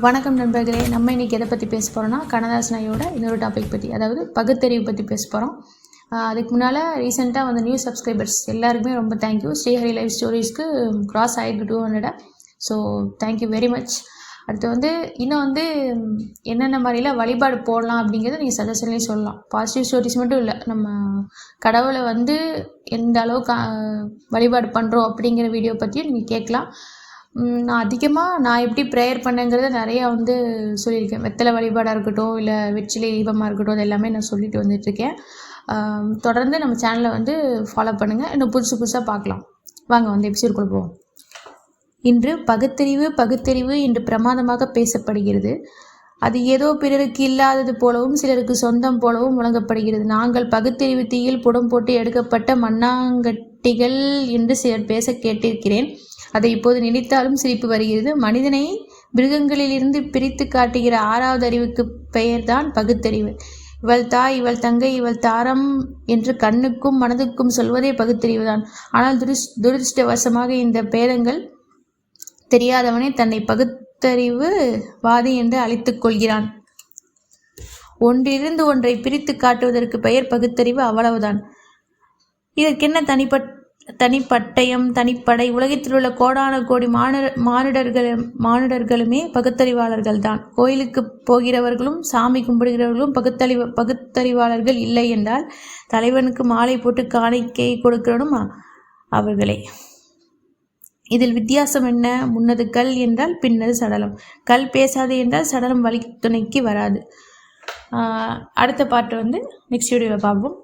வணக்கம் நண்பர்களே நம்ம இன்றைக்கி எதை பற்றி பேச போகிறோம்னா கனதாஸ் நாயோட இன்னொரு டாபிக் பற்றி அதாவது பகுத்தறிவு பற்றி பேச போகிறோம் அதுக்கு முன்னால் ரீசெண்டாக வந்த நியூ சப்ஸ்கிரைபர்ஸ் எல்லாருக்குமே ரொம்ப தேங்க்யூ ஸ்ரீஹரி லைஃப் ஸ்டோரிஸ்க்கு கிராஸ் ஆகிருக்கு two ஹண்ட்ரடை so thank you very much அடுத்து வந்து இன்னும் வந்து என்னென்ன மாதிரிலாம் வழிபாடு போடலாம் அப்படிங்கிறத நீங்கள் சஜஷன்லேயும் சொல்லலாம். பாசிட்டிவ் ஸ்டோரிஸ் மட்டும் இல்லை நம்ம கடவுளை வந்து எந்த அளவுக்கு வழிபாடு பண்ணுறோம் அப்படிங்கிற வீடியோ பற்றியும் நீங்கள் கேட்கலாம். நான் அதிகமாக நான் எப்படி ப்ரேயர் பண்ணேங்கிறத நிறையா வந்து சொல்லியிருக்கேன். வெத்தலை வழிபாடாக இருக்கட்டும் இல்லை வெற்றிலை தீபமாக இருக்கட்டும் அது எல்லாமே நான் சொல்லிட்டு வந்துட்டுருக்கேன். தொடர்ந்து நம்ம சேனலை வந்து ஃபாலோ பண்ணுங்கள் இன்னும் புதுசு புதுசாக பார்க்கலாம். வாங்க வந்து எபிசோடுக்குள்ள போவோம். இன்று பகுத்தறிவு பகுத்தறிவு என்று பிரமாதமாக பேசப்படுகிறது. அது ஏதோ பிறருக்கு இல்லாதது போலவும் சிலருக்கு சொந்தம் போலவும் வழங்கப்படுகிறது நாங்கள் பகுத்தறிவு தீயில் புடம் போட்டு எடுக்கப்பட்ட மண்ணாங்கட்டிகள் என்று சிலர் பேச கேட்டிருக்கிறேன். அதை இப்போது நினைத்தாலும் சிரிப்பு வருகிறது. மனிதனை மிருகங்களிலிருந்து பிரித்து காட்டுகிற ஆறாவது அறிவுக்கு பெயர்தான் பகுத்தறிவு. இவள் தாய் இவள் தங்கை இவள் தாரம் என்று கண்ணுக்கும் மனதுக்கும் சொல்வதே பகுத்தறிவுதான். ஆனால் துரிஷ் துரதிருஷ்டவசமாக இந்த பேதங்கள் தெரியாதவனே தன்னை பகுத்தறிவு வாதி என்று அழைத்துக் கொள்கிறான். ஒன்றிலிருந்து ஒன்றை பிரித்து காட்டுவதற்கு பெயர் பகுத்தறிவு அவ்வளவுதான். இதற்கென்ன தனிப்பட் தனிப்பட்டயம் தனிப்படை உலகத்தில் உள்ள கோடான கோடி மானிட மானிடர்கள் மானிடர்களுமே பகுத்தறிவாளர்கள் தான் கோயிலுக்கு போகிறவர்களும் சாமி கும்பிடுகிறவர்களும் பகுத்தறிவ பகுத்தறிவாளர்கள் இல்லை என்றால் தலைவனுக்கு மாலை போட்டு காணிக்கை கொடுக்கிறனும் அவர்களே. இதில் வித்தியாசம் என்ன? முன்னது கல் என்றால் பின்னது சடலம். கல் பேசாது என்றால் சடலம் வழி துணைக்கு வராது அடுத்த பாட்டு வந்து நெக்ஸ்ட் வீடியோவில் பார்ப்போம்.